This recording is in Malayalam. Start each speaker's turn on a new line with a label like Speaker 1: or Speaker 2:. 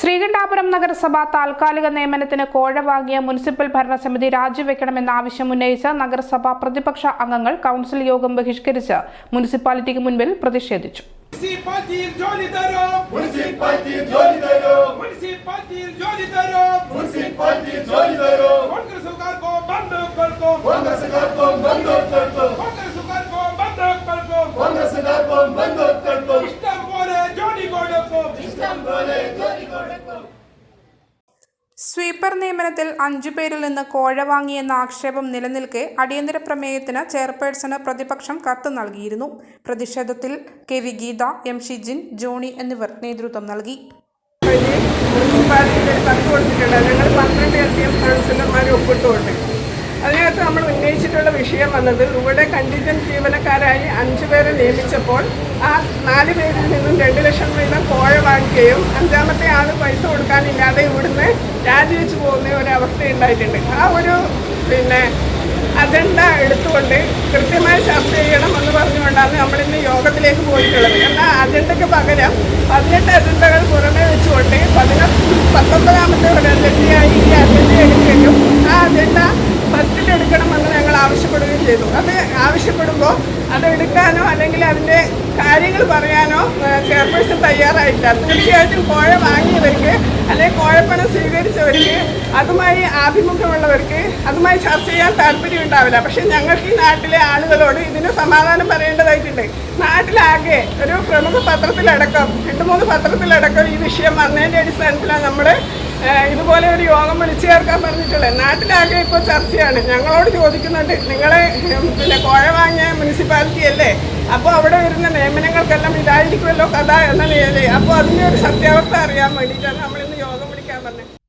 Speaker 1: ശ്രീകണ്ഠാപുരം നഗരസഭ താൽക്കാലിക നിയമനത്തിന് കോഴ വാങ്ങിയ മുനിസിപ്പൽ ഭരണസമിതി രാജിവെക്കണമെന്ന ആവശ്യം ഉന്നയിച്ച് നഗരസഭ പ്രതിപക്ഷ അംഗങ്ങൾ കൗൺസിൽ യോഗം ബഹിഷ്കരിച്ച് മുനിസിപ്പാലിറ്റിക്ക് മുൻപിൽ പ്രതിഷേധിച്ചു. സ്വീപ്പർ നിയമനത്തിൽ അഞ്ചു പേരിൽ നിന്ന് കോഴ വാങ്ങിയെന്ന ആക്ഷേപം നിലനിൽക്കെ അടിയന്തര പ്രമേയത്തിന് ചെയർപേഴ്സണ് പ്രതിപക്ഷം കത്ത് നൽകിയിരുന്നു. പ്രതിഷേധത്തിൽ K V Geetha M Shijin Johny എന്നിവർ നേതൃത്വം നൽകി.
Speaker 2: അതിനകത്ത് നമ്മൾ ഉന്നയിച്ചിട്ടുള്ള വിഷയം വന്നത് ഇവിടെ കണ്ടിജൻ ജീവനക്കാരായി അഞ്ചു പേരെ നിയമിച്ചപ്പോൾ ആ നാല് പേരിൽ നിന്നും രണ്ട് ലക്ഷം കോഴ വാങ്ങിക്കുകയും അഞ്ചാമത്തെ ആൾ പൈസ കൊടുക്കാനില്ലാതെ ഇവിടുന്ന് രാജിവെച്ച് പോകുന്ന ഒരു അവസ്ഥ ഉണ്ടായിട്ടുണ്ട് ആ ഒരു പിന്നെ അജണ്ട എടുത്തുകൊണ്ട് കൃത്യമായി ചർച്ച ചെയ്യണം എന്ന് പറഞ്ഞുകൊണ്ടാണ് നമ്മളിന്ന് യോഗത്തിലേക്ക് പോയിട്ടുള്ളത്. എന്നാൽ അജണ്ടയ്ക്ക് പകരം പതിനെട്ട് അജണ്ടകൾ പുറമെ വെച്ചുകൊണ്ട് പതിനെട്ട് പത്തൊമ്പതാമത്തെ ഒരു അജണ്ടയായി ഈ അജണ്ട എടുക്കുകയും ആ അജണ്ട ഫസ്റ്റിൽ എടുക്കണമെന്ന് ഞങ്ങൾ ആവശ്യപ്പെടുകയും ചെയ്തു. അത് ആവശ്യപ്പെടുമ്പോൾ അത് എടുക്കാനോ അല്ലെങ്കിൽ അതിന്റെ കാര്യങ്ങൾ പറയാനോ ചെയർപേഴ്സൺ തയ്യാറായിട്ടില്ല. തീർച്ചയായിട്ടും കോഴ വാങ്ങിയവർക്ക് അല്ലെങ്കിൽ കോഴപ്പണം സ്വീകരിച്ചവർക്ക് അതുമായി ആഭിമുഖ്യമുള്ളവർക്ക് അതുമായി ചർച്ച ചെയ്യാൻ താല്പര്യം ഉണ്ടാവില്ല. പക്ഷേ ഞങ്ങൾക്ക് ഈ നാട്ടിലെ ആളുകളോട് ഇതിന് സമാധാനം പറയേണ്ടതായിട്ടുണ്ട്. നാട്ടിലാകെ ഒരു പ്രമുഖ പത്രത്തിലടക്കം രണ്ട് മൂന്ന് പത്രത്തിലടക്കം ഈ വിഷയം വന്നതിന്റെ അടിസ്ഥാനത്തിലാണ് നമ്മൾ ഇതുപോലെ ഒരു യോഗം വിളിച്ചു ചേർക്കാൻ പറഞ്ഞിട്ടുള്ളത് നാട്ടിലാകെ ഇപ്പോൾ ചർച്ചയാണ്. ഞങ്ങളോട് ചോദിക്കുന്നുണ്ട് നിങ്ങളെ പിന്നെ കോഴ വാങ്ങിയ മുനിസിപ്പാലിറ്റി അല്ലേ? അപ്പോൾ അവിടെ വരുന്ന നിയമനങ്ങൾക്കെല്ലാം ഇതായിരിക്കുമല്ലോ കഥ എന്ന നിലയിൽ. അപ്പോൾ അതിന്റെ ഒരു സത്യാവസ്ഥ അറിയാൻ വേണ്ടിയിട്ടാണ് നമ്മളിന്ന് യോഗം വിളിക്കാൻ പറഞ്ഞത്.